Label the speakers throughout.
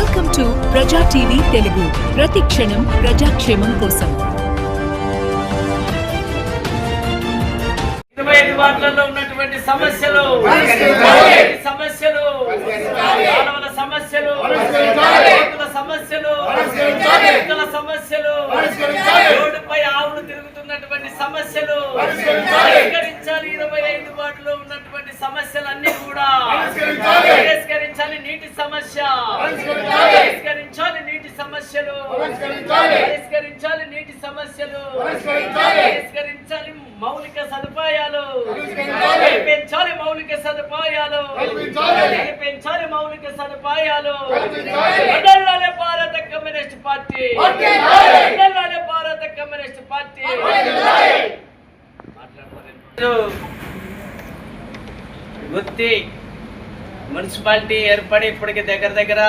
Speaker 1: Welcome to Praja TV Telugu ప్రతి క్షణం ప్రజాక్షేమం కోసం
Speaker 2: ఇరవై ఐదు వార్డులలో ఉన్నటువంటి సమస్యలు. సమస్యలు. మానవుల సమస్యలు. రైతుల సమస్యలు. రైతుల సమస్యలు. రోడ్డుపై ఆవులు తిరుగుతున్నటువంటి సమస్యలు. పరిష్కరించాలి. ఇరవై ఐదు వార్డులో ఉన్నటువంటి సమస్యలన్నీ కూడా. పరిష్కరించాలి. నీటి సమస్య. సమస్యలు. పరిష్కరించాలి నీటి సమస్యలు. పరిష్కరించాలి మౌలిక సదుపాయాలు. పెంచాలి మౌలిక సదుపాయాలు. పెంచాలి మౌలిక సదుపాయాలు. వదలాలి భారత కమ్యూనిస్ట్ పార్టీ. వదలాలి భారత కమ్యూనిస్ట్ పార్టీ. గుత్తి మున్సిపాలిటీ ఏర్పడి ఇప్పటికి దగ్గర దగ్గర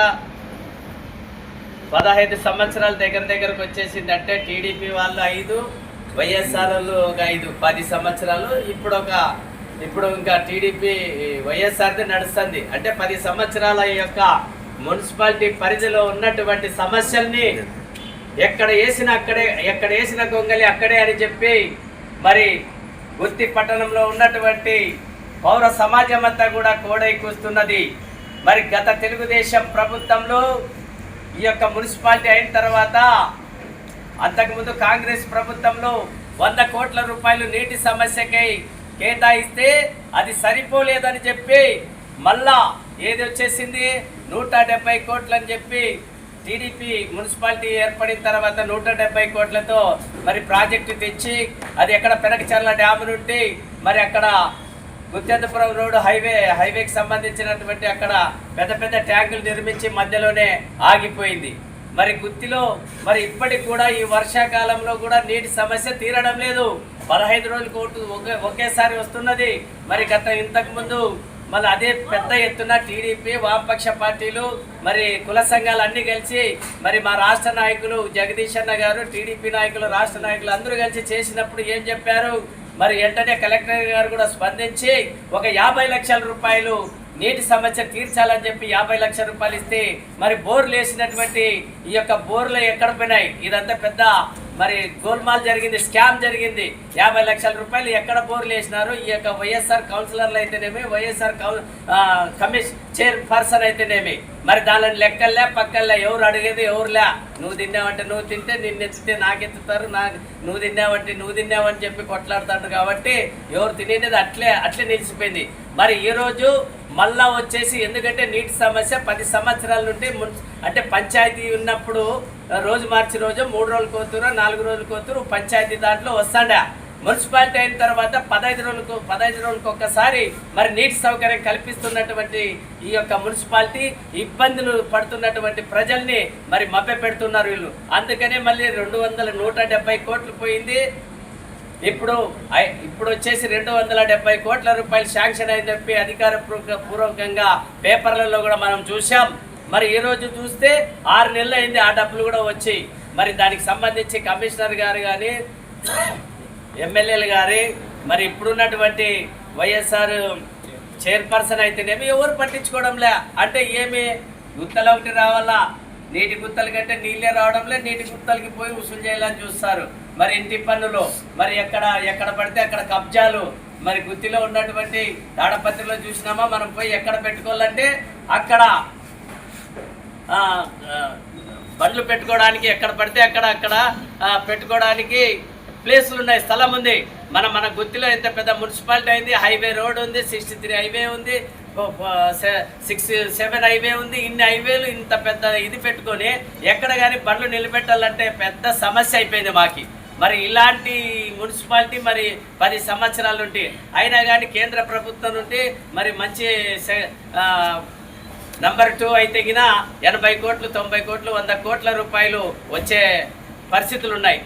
Speaker 2: పదహైదు సంవత్సరాల దగ్గర దగ్గరకు వచ్చేసింది అంటే టీడీపీ వాళ్ళు ఐదు వైఎస్ఆర్ వాళ్ళు ఒక ఐదు పది సంవత్సరాలు. ఇప్పుడు ఒక ఇప్పుడు ఇంకా టీడీపీ వైఎస్ఆర్ది నడుస్తుంది. అంటే పది సంవత్సరాల యొక్క మున్సిపాలిటీ పరిధిలో ఉన్నటువంటి సమస్యల్ని ఎక్కడ వేసిన అక్కడే ఎక్కడ వేసిన గొంగలి అక్కడే అని చెప్పి మరి గుత్తి పట్టణంలో ఉన్నటువంటి పౌర సమాజం అంతా కూడా కోడై కూస్తున్నది. మరి గత తెలుగుదేశం ప్రభుత్వంలో ఈ యొక్క మున్సిపాలిటీ అయిన తర్వాత అంతకుముందు కాంగ్రెస్ ప్రభుత్వంలో వంద కోట్ల రూపాయలు నీటి సమస్యకై కేటాయిస్తే అది సరిపోలేదని చెప్పి మళ్ళా ఏది వచ్చేసింది? నూట డెబ్బై కోట్లని చెప్పి టీడీపీ మున్సిపాలిటీ ఏర్పడిన తర్వాత నూట డెబ్బై కోట్లతో మరి ప్రాజెక్టు తెచ్చి అది ఎక్కడ పెనకచర్ల డ్యామ్ నుండి మరి అక్కడ గుత్యంతపురం రోడ్డు హైవే హైవేకి సంబంధించినటువంటి అక్కడ పెద్ద పెద్ద ట్యాంకులు నిర్మించి మధ్యలోనే ఆగిపోయింది. మరి గుత్తిలో మరి ఇప్పటికి కూడా ఈ వర్షాకాలంలో కూడా నీటి సమస్య తీరడం లేదు. పదహైదు రోజులకు కోటు ఒకే ఒకేసారి వస్తున్నది. మరి గత ఇంతకు ముందు మళ్ళీ అదే పెద్ద ఎత్తున టీడీపీ వామపక్ష పార్టీలు మరి కుల సంఘాలు అన్ని కలిసి మరి మా రాష్ట్ర నాయకులు జగదీష్ అన్న గారు టీడీపీ నాయకులు రాష్ట్ర నాయకులు అందరూ కలిసి చేసినప్పుడు ఏం చెప్పారు? మరి వెంటనే కలెక్టర్ గారు కూడా స్పందించి ఒక యాభై లక్షల రూపాయలు నీటి సమస్య తీర్చాలని చెప్పి యాభై లక్షల రూపాయలు ఇస్తే మరి బోర్లు వేసినటువంటి ఈ యొక్క బోర్లు ఎక్కడ పోయినాయి? ఇదంతా పెద్ద మరి గోల్మాల్ జరిగింది స్కామ్ జరిగింది. యాభై లక్షల రూపాయలు ఎక్కడ బోర్లు వేసినారు ఈ యొక్క వైఎస్ఆర్ కౌన్సిలర్లు అయితేనేమి వైఎస్ఆర్ కౌన్ కమిషన్ చైర్ పర్సన్ అయితేనేమి? మరి దానిని లెక్కల్లే పక్కల్లే ఎవరు అడిగేది ఎవరులే? నువ్వు తిన్నావంటే నువ్వు తింటే నిన్ను ఎత్తితే నాకెత్తుతారు నా నువ్వు తిన్నావంటే నువ్వు తిన్నావని చెప్పి కొట్లాడుతాడు కాబట్టి ఎవరు తినేది అట్లే అట్లే నిలిచిపోయింది. మరి ఈ రోజు మళ్ళా వచ్చేసి ఎందుకంటే నీటి సమస్య పది సంవత్సరాల నుండి మున్ అంటే పంచాయతీ ఉన్నప్పుడు రోజు మార్చి రోజు మూడు రోజులు కోతురు నాలుగు రోజులు కోతురు పంచాయతీ దాంట్లో వస్తాడా. మున్సిపాలిటీ అయిన తర్వాత పదహైదు రోజులకు పదహైదు రోజులకు ఒక్కసారి మరి నీటి సౌకర్యం కల్పిస్తున్నటువంటి ఈ యొక్క మున్సిపాలిటీ ఇబ్బందులు పడుతున్నటువంటి ప్రజల్ని మరి మభ్య పెడుతున్నారు వీళ్ళు. అందుకనే మళ్ళీ రెండు వందల నూట డెబ్బై కోట్లు పోయింది. ఇప్పుడు ఇప్పుడు వచ్చేసి రెండు వందల డెబ్బై కోట్ల రూపాయలు శాంక్షన్ అని చెప్పి అధికార పూర్వకంగా పేపర్లలో కూడా మనం చూసాం మరి ఈరోజు చూస్తే ఆరు నెలలు అయింది ఆ డబ్బులు కూడా వచ్చి. మరి దానికి సంబంధించి కమిషనర్ గారు కానీ ఎమ్మెల్యేలు గారి మరి ఇప్పుడున్నటువంటి వైఎస్ఆర్ చైర్పర్సన్ అయితేనేమి ఎవరు పట్టించుకోవడంలే. అంటే ఏమి గుత్తలు ఒకటి రావాలా? నీటి గుత్తల కంటే నీళ్ళే రావడంలే నీటి గుత్తలకి పోయి వసూలు చేయాలని చూస్తారు. మరి ఇంటి పన్నులు మరి ఎక్కడ ఎక్కడ పడితే అక్కడ కబ్జాలు మరి గుత్తిలో ఉన్నటువంటి తాడపత్రిలో చూసినామా? మనం పోయి ఎక్కడ పెట్టుకోవాలంటే అక్కడ బండ్లు పెట్టుకోవడానికి ఎక్కడ పడితే అక్కడ అక్కడ పెట్టుకోవడానికి ప్లేసులు ఉన్నాయి స్థలం ఉంది. మన మన గుత్తిలో ఎంత పెద్ద మున్సిపాలిటీ అయింది హైవే రోడ్ ఉంది సిక్స్టీ త్రీ హైవే ఉంది సిక్స్ సెవెన్ హైవే ఉంది ఇన్ని హైవేలు ఇంత పెద్ద ఇది పెట్టుకొని ఎక్కడ కానీ బండ్లు నిలబెట్టాలంటే పెద్ద సమస్య అయిపోయింది మాకి. మరి ఇలాంటి మున్సిపాలిటీ మరి పది సంవత్సరాల నుండి. అయినా కానీ కేంద్ర ప్రభుత్వం నుండి మరి మంచి నంబర్ టూ అయితే గిన ఎనభై కోట్లు తొంభై కోట్లు వంద కోట్ల రూపాయలు వచ్చే పరిస్థితులు ఉన్నాయి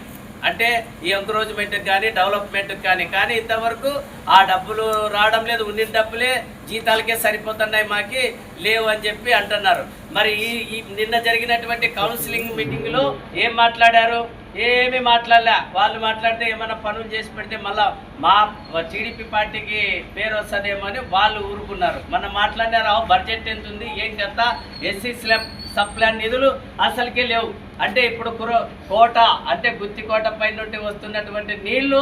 Speaker 2: అంటే ఈ ఎంకరేజ్మెంట్కి కానీ డెవలప్మెంట్కి కానీ కానీ ఇంతవరకు ఆ డబ్బులు రావడం లేదు. ఉన్న డబ్బులే జీతాలకే సరిపోతున్నాయి మాకి లేవు అని చెప్పి అంటున్నారు. మరి ఈ నిన్న జరిగినటువంటి కౌన్సిలింగ్ మీటింగ్లో ఏం మాట్లాడారు? ఏమీ మాట్లాడలే. వాళ్ళు మాట్లాడితే ఏమైనా పనులు చేసి పెడితే మళ్ళా మా టీడీపీ పార్టీకి పేరు వస్తుందేమో అని వాళ్ళు ఊరుకున్నారు. మనం మాట్లాడినారు బడ్జెట్ ఎంత ఉంది ఏం కథ ఎస్సీ స్లాబ్ సప్లాన్ నిధులు అసలుకే లేవు. అంటే ఇప్పుడు కురో కోట అంటే గుత్తి కోట పై నుండి వస్తున్నటువంటి నీళ్ళు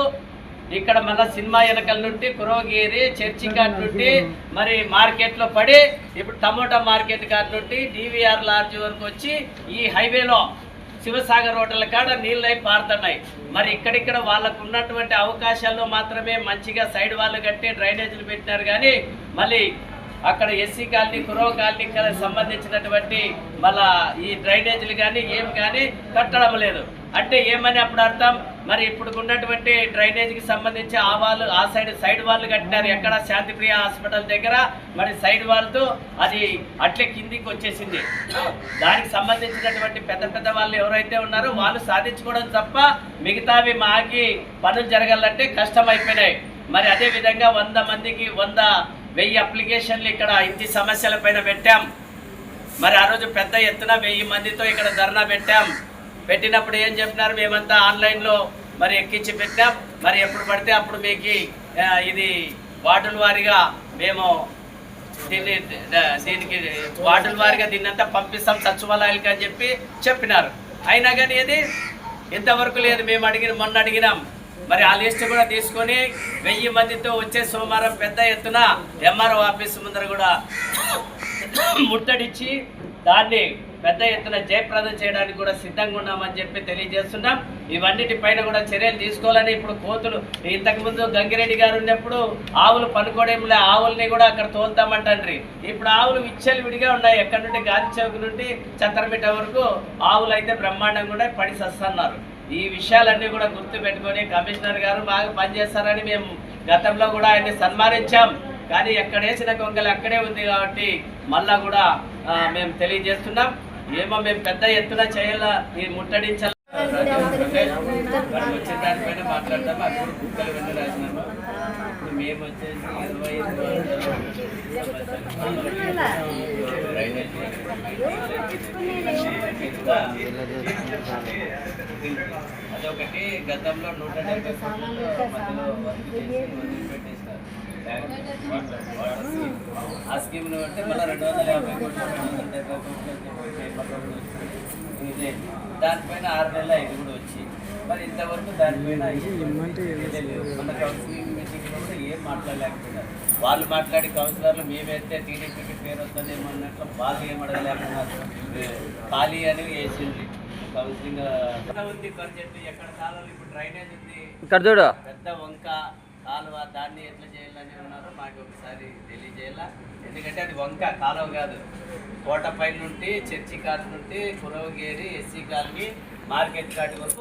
Speaker 2: ఇక్కడ మళ్ళా సినిమా వెనకల నుండి కురవగిరి చర్చి కాట్ నుండి మరి మార్కెట్లో పడి ఇప్పుడు టమోటా మార్కెట్ కాట్ నుండి డివిఆర్ లాడ్జ్ వరకు వచ్చి ఈ హైవేలో శివసాగర్ హోటల్ కాడ నీళ్ళు అయి పారుతున్నాయి. మరి ఇక్కడిక్కడ వాళ్ళకు ఉన్నటువంటి అవకాశాల్లో మాత్రమే మంచిగా సైడ్ వాళ్ళు కట్టి డ్రైనేజీలు పెట్టినారు కానీ మళ్ళీ అక్కడ ఎస్సీ కాలనీ కురవ కాలనీ సంబంధించినటువంటి మళ్ళా ఈ డ్రైనేజీలు కానీ ఏం కానీ కట్టడం లేదు. అంటే ఏమని అప్పుడు అర్థం? మరి ఇప్పుడు ఉన్నటువంటి డ్రైనేజీకి సంబంధించి ఆ వాళ్ళు ఆ సైడ్ సైడ్ వాళ్ళు కట్టినారు. ఎక్కడ? శాంతిప్రియ హాస్పిటల్ దగ్గర. మరి సైడ్ వాళ్ళతో అది అట్లే కిందికి వచ్చేసింది. దానికి సంబంధించినటువంటి పెద్ద పెద్ద వాళ్ళు ఎవరైతే ఉన్నారో వాళ్ళు సాధించుకోవడం తప్ప మిగతావి మాకి పనులు జరగాలంటే కష్టం అయిపోయినాయి. మరి అదే విధంగా వంద మందికి వంద వెయ్యి అప్లికేషన్లు ఇక్కడ ఇంటి సమస్యల పైన పెట్టాం. మరి ఆ రోజు పెద్ద ఎత్తున వెయ్యి మందితో ఇక్కడ ధర్నా పెట్టాం. పెట్టినప్పుడు ఏం చెప్పినారు? మేమంతా ఆన్లైన్లో మరి ఎక్కించి పెట్టాం. మరి ఎప్పుడు పడితే అప్పుడు మీకు ఇది వార్డుల వారీగా మేము దీన్ని దీనికి వార్డుల వారిగా దీన్ని అంతా పంపిస్తాం సచివాలయాలకి అని చెప్పి చెప్పినారు. అయినా కానీ ఇది ఇంతవరకు లేదు. మేము అడిగిన మొన్న అడిగినాం. మరి ఆ లిస్ట్ కూడా తీసుకొని వెయ్యి మందితో వచ్చే సోమవారం పెద్ద ఎత్తున ఎంఆర్ఓ ఆఫీస్ ముందర కూడా ముట్టడిచ్చి దాన్ని పెద్ద ఎత్తున జయప్రదం చేయడానికి కూడా సిద్ధంగా ఉన్నామని చెప్పి తెలియజేస్తున్నాం. ఇవన్నిటి పైన కూడా చర్యలు తీసుకోవాలని ఇప్పుడు కోతులు ఇంతకుముందు గంగిరెడ్డి గారు ఉన్నప్పుడు ఆవులు పనుకోవడంలే ఆవుల్ని కూడా అక్కడ తోలుతామంటాండ్రి. ఇప్పుడు ఆవులు విచ్చలు విడిగా ఉన్నాయి. ఎక్కడి నుండి గాలి చౌక్ నుండి చంద్రపేట వరకు ఆవులు అయితే బ్రహ్మాండంగా కూడా పడి సస్తున్నారు. ఈ విషయాలన్నీ కూడా గుర్తు పెట్టుకొని కమిషనర్ గారు బాగా పనిచేస్తారని మేము గతంలో కూడా ఆయన్ని సన్మానించాం. కానీ ఎక్కడేసిన కొంగలు అక్కడే ఉంది కాబట్టి మళ్ళా కూడా మేము తెలియజేస్తున్నాం. ఏమో మేము పెద్ద ఎత్తున చేయాల ఈ ముట్టడించాలి వచ్చిన దానిపైన మాట్లాడతాం అప్పుడు కుక్కలు వెళ్ళి రాసినాము ఇప్పుడు మేము వచ్చేసి ఇరవై అదొకటి గతంలో నూట డెబ్బై మధ్యలో వర్క్ చేసి ఆ స్కీమ్ బట్టి మళ్ళీ రెండు వందల యాభై కోట్లు రెండు వందల డెబ్బై కోట్లు ఇదే దానిపైన ఆరు నెలల ఐదు కూడా వచ్చి మరి ఇంతవరకు దానిపైన మన కౌన్సిలింగ్ మీటింగ్లో కూడా ఏం మాట్లాడలేకపోయినారు వాళ్ళు మాట్లాడి కౌన్సిలర్లు మేమైతే టీడీపీకి పేరు వస్తుందేమో అన్నట్లు వాళ్ళు ఏం అడగలేకున్నారు ఖాళీ అని వేసింది కౌన్సిలింగ్ ఎక్కడ ఉంది బడ్జెట్ ఎక్కడ కాలంలో ఇప్పుడు డ్రైనేజ్ ఉంది
Speaker 3: ఇక్కడ చూడు.
Speaker 2: పెద్ద వంక కాలువ దాన్ని ఎట్లా చేయాలని ఉన్నారో మాకు ఒకసారి తెలియజేయాలా? ఎందుకంటే అది వంక కాలువ కాదు. కోటపై నుండి చర్చి కాట్ నుండి కురవగేరి ఎస్సీ కాలనీ మార్కెట్ కాటి వరకు